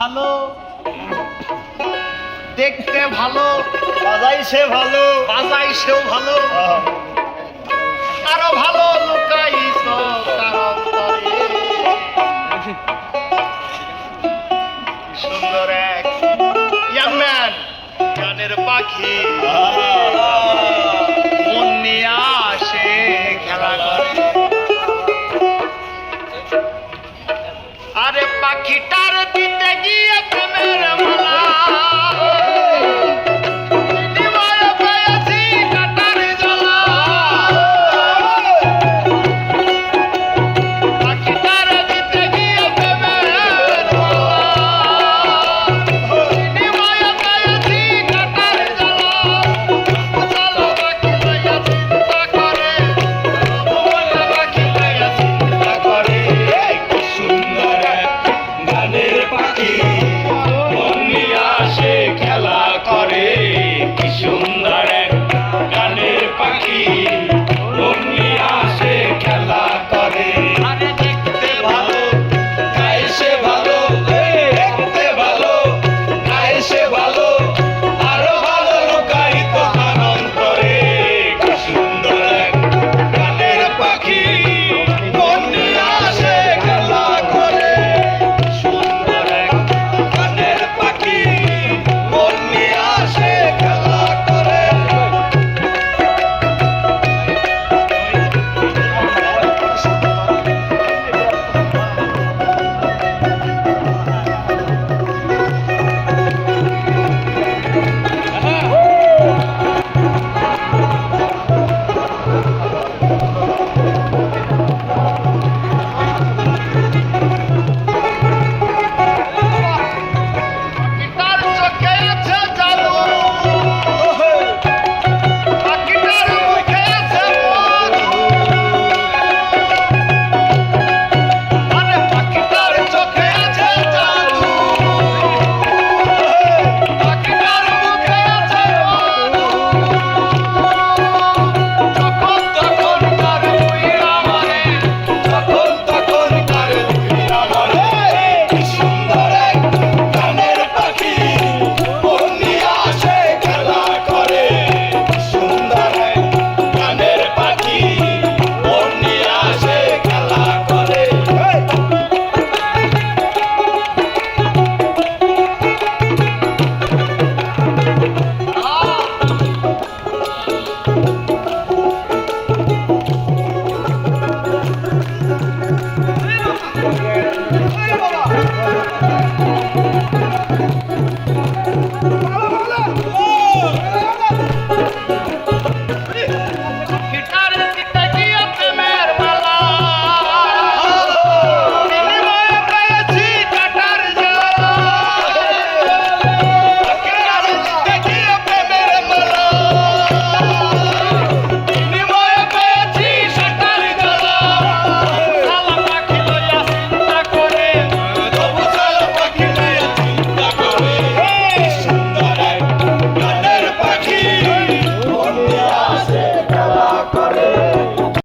ভালো। দেখতে ভালো। বাজাই সে ভালো। বাজাই সেও ভালো। আরও ভালো অন্তরে। সুন্দর এক ইয়াং ম্যান গানের পাখি। আরে পাখিটার দিতে গিয়ে প্রেমের মালা। 卖了吧。